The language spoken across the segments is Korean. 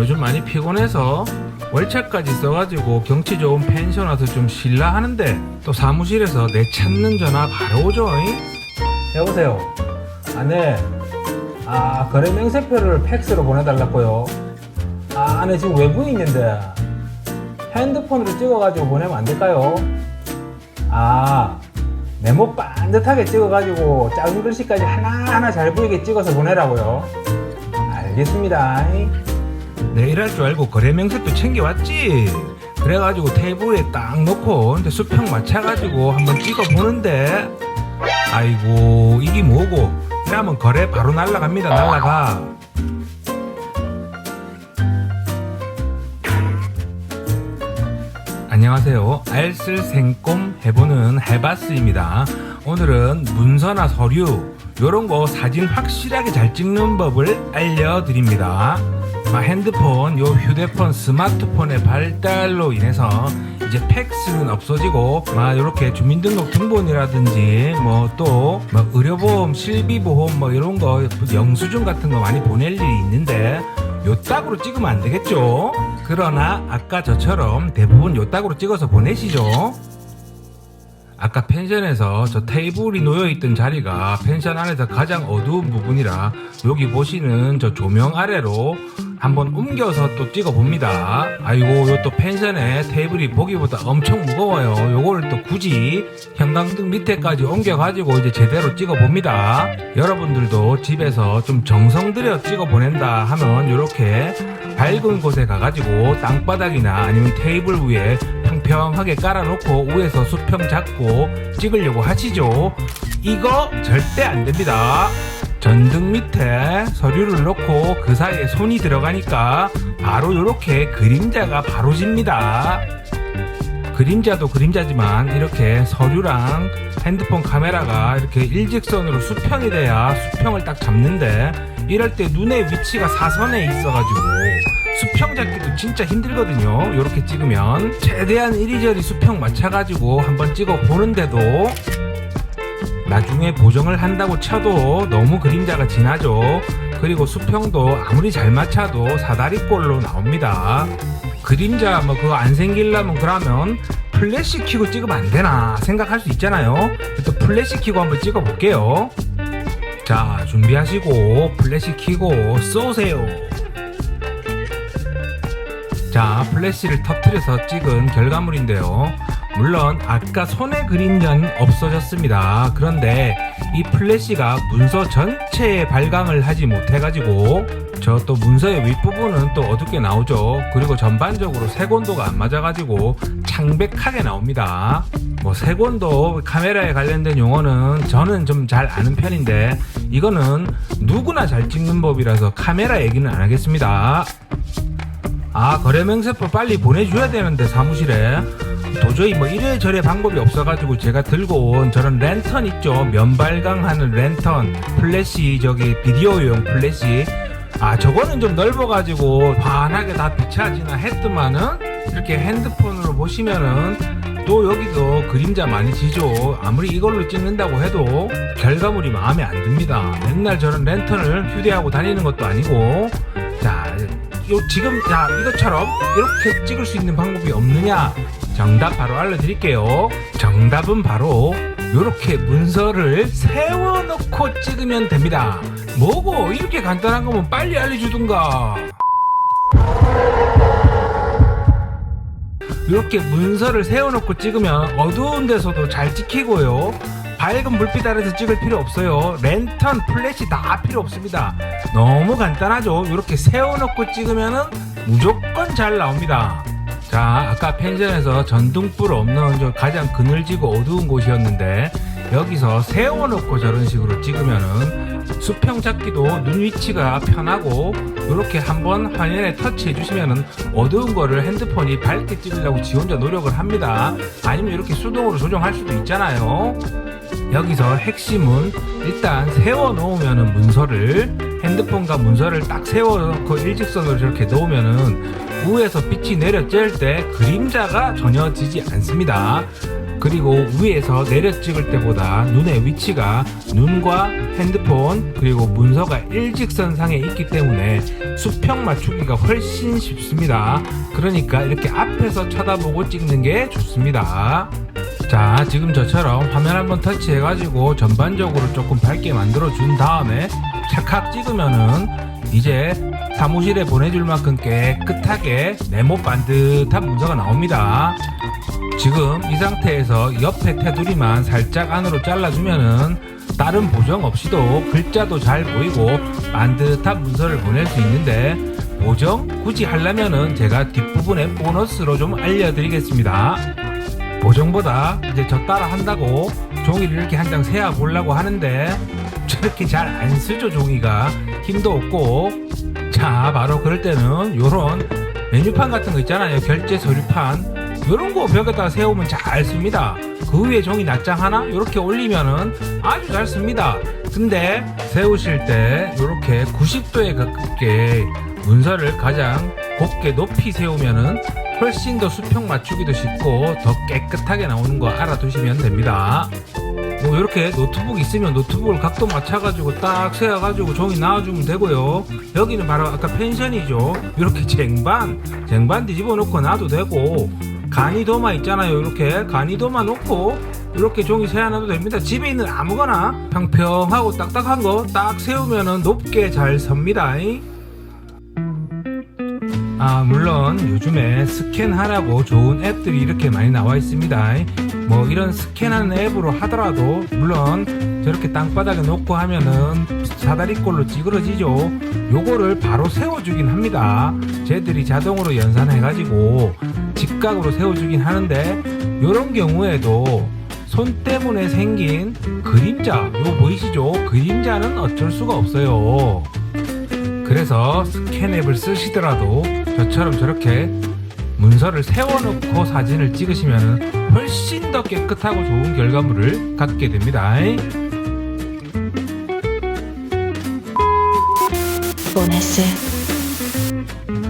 요즘 많이 피곤해서 월차까지 써가지고 경치 좋은 펜션 와서 좀 쉴라 하는데 또 사무실에서 내 찾는 전화 바로 오죠. 잉? 여보세요. 아, 네. 아, 거래 명세표를 팩스로 보내달라고요. 아, 네, 지금 외부에 있는데 핸드폰으로 찍어가지고 보내면 안 될까요? 아, 메모 반듯하게 찍어가지고 작은 글씨까지 하나하나 잘 보이게 찍어서 보내라고요. 알겠습니다. 내 일할 줄 알고 거래 명세표 챙겨왔지. 그래가지고 테이블에 딱 놓고 수평 맞춰가지고 한번 찍어 보는데 아이고 이게 뭐고? 이러면 거래 바로 날라갑니다. 날라가. 안녕하세요. 알쓸생꼼 해보는 해바스입니다. 오늘은 문서나 서류 요런 거 사진 확실하게 잘 찍는 법을 알려드립니다. 아, 핸드폰, 요 휴대폰, 스마트폰의 발달로 인해서 이제 팩스는 없어지고 막 이렇게 주민등록 등본이라든지 뭐또뭐 의료보험, 실비보험 뭐 이런 거 영수증 같은 거 많이 보낼 일이 있는데 요 딱으로 찍으면 안 되겠죠? 그러나 아까 저처럼 대부분 요 딱으로 찍어서 보내시죠. 아까 펜션에서 저 테이블이 놓여있던 자리가 펜션 안에서 가장 어두운 부분이라 여기 보시는 저 조명 아래로 한번 옮겨서 또 찍어 봅니다. 아이고 요 또 펜션에 테이블이 보기보다 엄청 무거워요. 요거를 또 굳이 형광등 밑에까지 옮겨가지고 이제 제대로 찍어 봅니다. 여러분들도 집에서 좀 정성 들여 찍어 보낸다 하면 이렇게 밝은 곳에 가가지고 땅바닥이나 아니면 테이블 위에 평평하게 깔아놓고 위에서 수평 잡고 찍으려고 하시죠. 이거 절대 안 됩니다. 전등 밑에 서류를 놓고 그 사이에 손이 들어가니까 바로 이렇게 그림자가 바로 집니다. 그림자도 그림자지만 이렇게 서류랑 핸드폰 카메라가 이렇게 일직선으로 수평이 돼야 수평을 딱 잡는데 이럴 때 눈의 위치가 사선에 있어가지고 수평 잡기도 진짜 힘들거든요. 이렇게 찍으면 최대한 이리저리 수평 맞춰가지고 한번 찍어 보는데도 나중에 보정을 한다고 쳐도 너무 그림자가 진하죠. 그리고 수평도 아무리 잘 맞춰도 사다리꼴로 나옵니다. 그림자 뭐 그거 안 생기려면 그러면 플래시 켜고 찍으면 안 되나 생각할 수 있잖아요. 또 플래시 켜고 한번 찍어 볼게요. 자, 준비하시고 플래시 켜고 쏘세요. 자, 플래시를 터트려서 찍은 결과물인데요. 물론 아까 손에 그림자는 없어졌습니다. 그런데 이 플래시가 문서 전체에 발광을 하지 못해가지고 저 또 문서의 윗부분은 또 어둡게 나오죠. 그리고 전반적으로 색온도가 안 맞아가지고 창백하게 나옵니다. 뭐 색온도 카메라에 관련된 용어는 저는 좀 잘 아는 편인데 이거는 누구나 잘 찍는 법이라서 카메라 얘기는 안 하겠습니다. 아 거래 명세표 빨리 보내줘야 되는데 사무실에 도저히 뭐 이래저래 방법이 없어가지고 제가 들고 온 저런 랜턴 있죠. 면발광하는 랜턴 플래시 저기 비디오용 플래시. 아 저거는 좀 넓어가지고 환하게 다 비춰지나 했더만은 이렇게 핸드폰으로 보시면은 또 여기도 그림자 많이 지죠. 아무리 이걸로 찍는다고 해도 결과물이 마음에 안 듭니다. 맨날 저런 랜턴을 휴대하고 다니는 것도 아니고. 자 요 지금 자 이것처럼 이렇게 찍을 수 있는 방법이 없느냐 정답 바로 알려드릴게요 정답은 바로 이렇게 문서를 세워놓고 찍으면 됩니다 뭐고 이렇게 간단한 거면 빨리 알려주든가 이렇게 문서를 세워놓고 찍으면 어두운 데서도 잘 찍히고요. 밝은 불빛 아래서 찍을 필요 없어요. 랜턴, 플래시 다 필요 없습니다. 너무 간단하죠. 이렇게 세워놓고 찍으면은 무조건 잘 나옵니다. 자, 아까 펜션에서 전등불 없는 저 가장 그늘지고 어두운 곳이었는데 여기서 세워놓고 저런 식으로 찍으면은 수평 잡기도 눈 위치가 편하고 이렇게 한번 화면에 터치해 주시면은 어두운 거를 핸드폰이 밝게 찍으려고 지 혼자 노력을 합니다. 아니면 이렇게 수동으로 조정할 수도 있잖아요. 여기서 핵심은 일단 세워 놓으면은 문서를 핸드폰과 문서를 딱 세워 놓고 일직선으로 저렇게 놓으면은 위에서 빛이 내려 쬐을 때 그림자가 전혀 지지 않습니다. 그리고 위에서 내려 찍을 때보다 눈의 위치가 눈과 핸드폰 그리고 문서가 일직선상에 있기 때문에 수평 맞추기가 훨씬 쉽습니다. 그러니까 이렇게 앞에서 쳐다보고 찍는 게 좋습니다. 자, 지금 저처럼 화면 한번 터치해 가지고 전반적으로 조금 밝게 만들어 준 다음에 찰칵 찍으면은 이제 사무실에 보내줄 만큼 깨끗하게 네모 반듯한 문서가 나옵니다. 지금 이 상태에서 옆에 테두리만 살짝 안으로 잘라주면은 다른 보정 없이도 글자도 잘 보이고 반듯한 문서를 보낼 수 있는데 보정 굳이 하려면은 제가 뒷부분에 보너스로 좀 알려드리겠습니다. 보정보다 이제 저 따라 한다고 종이를 이렇게 한 장 세어 보려고 하는데 저렇게 잘 안 쓰죠 종이가 힘도 없고 자 바로 그럴 때는 요런 메뉴판 같은 거 있잖아요. 결제 서류판. 요런 거 벽에다 세우면 잘 씁니다. 그 위에 종이 낱장 하나 요렇게 올리면은 아주 잘 씁니다. 근데 세우실 때 요렇게 90도에 가깝게 문서를 가장 곱게 높이 세우면은 훨씬 더 수평 맞추기도 쉽고 더 깨끗하게 나오는 거 알아두시면 됩니다. 뭐 이렇게 노트북 있으면 노트북을 각도 맞춰가지고 딱 세워가지고 종이 나와주면 되고요. 여기는 바로 아까 펜션이죠. 이렇게 쟁반, 쟁반 뒤집어 놓고 놔도 되고 간이도마 있잖아요. 이렇게 간이도마 놓고 이렇게 종이 세워놔도 됩니다. 집에 있는 아무거나 평평하고 딱딱한 거 딱 세우면은 높게 잘 섭니다. 아 물론 요즘에 스캔하라고 좋은 앱들이 이렇게 많이 나와 있습니다 뭐 이런 스캔하는 앱으로 하더라도 물론 저렇게 땅바닥에 놓고 하면은 사다리꼴로 찌그러지죠. 요거를 바로 세워주긴 합니다. 쟤들이 자동으로 연산해 가지고 직각으로 세워주긴 하는데 요런 경우에도 손 때문에 생긴 그림자 요 보이시죠? 그림자는 어쩔 수가 없어요. 그래서 스캔 앱을 쓰시더라도 저처럼 저렇게 문서를 세워놓고 사진을 찍으시면 훨씬 더 깨끗하고 좋은 결과물을 갖게 됩니다. 보너스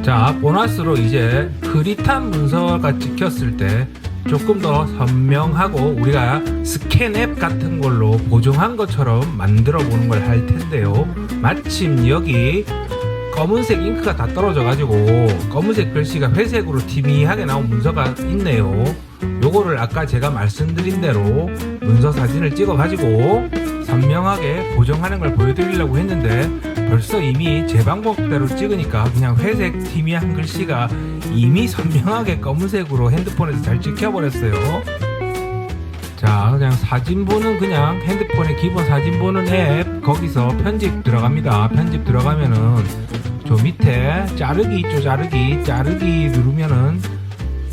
자, 보너스로 이제 흐릿한 문서가 찍혔을 때 조금 더 선명하고 우리가 스캔 앱 같은 걸로 보정한 것처럼 만들어 보는 걸 할 텐데요. 마침 여기 검은색 잉크가 다 떨어져 가지고 검은색 글씨가 회색으로 티미하게 나온 문서가 있네요. 요거를 아까 제가 말씀드린 대로 문서 사진을 찍어 가지고 선명하게 보정하는 걸 보여드리려고 했는데 벌써 이미 제 방법대로 찍으니까 그냥 회색 티미한 글씨가 이미 선명하게 검은색으로 핸드폰에서 잘 찍혀버렸어요. 자, 그냥 사진 보는 그냥 핸드폰에 기본 사진 보는 앱 거기서 편집 들어갑니다. 편집 들어가면은 저 밑에 자르기 있죠, 자르기. 자르기 누르면은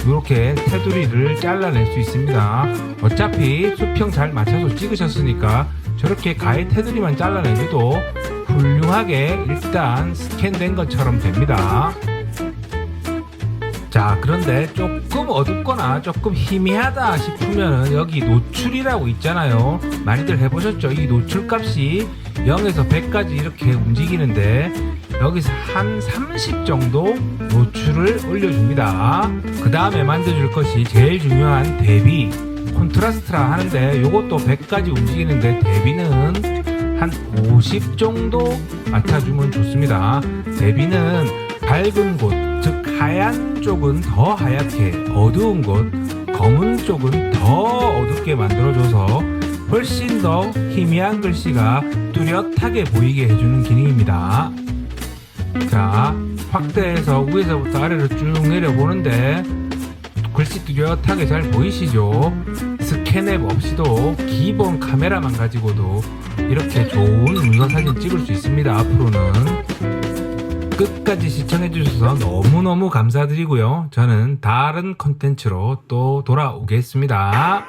이렇게 테두리를 잘라낼 수 있습니다. 어차피 수평 잘 맞춰서 찍으셨으니까 저렇게 가해 테두리만 잘라내줘도 훌륭하게 일단 스캔된 것처럼 됩니다. 자, 그런데 조금 어둡거나 조금 희미하다 싶으면은 여기 노출이라고 있잖아요. 많이들 해보셨죠? 이 노출 값이 0에서 100까지 이렇게 움직이는데 여기서 한 30 정도 노출을 올려줍니다. 그 다음에 만들어줄 것이 제일 중요한 대비. 콘트라스트라 하는데 이것도 100까지 움직이는데 대비는 한 50 정도 맞춰주면 좋습니다. 대비는 밝은 곳, 즉 하얀 쪽은 더 하얗게, 어두운 곳, 검은 쪽은 더 어둡게 만들어줘서 훨씬 더 희미한 글씨가 뚜렷하게 보이게 해주는 기능입니다. 자, 확대해서 위에서부터 아래로 쭉 내려보는데 글씨 뚜렷하게 잘 보이시죠? 스캔앱 없이도 기본 카메라만 가지고도 이렇게 좋은 문서 사진 찍을 수 있습니다. 앞으로는 끝까지 시청해주셔서 너무너무 감사드리고요. 저는 다른 컨텐츠로 또 돌아오겠습니다.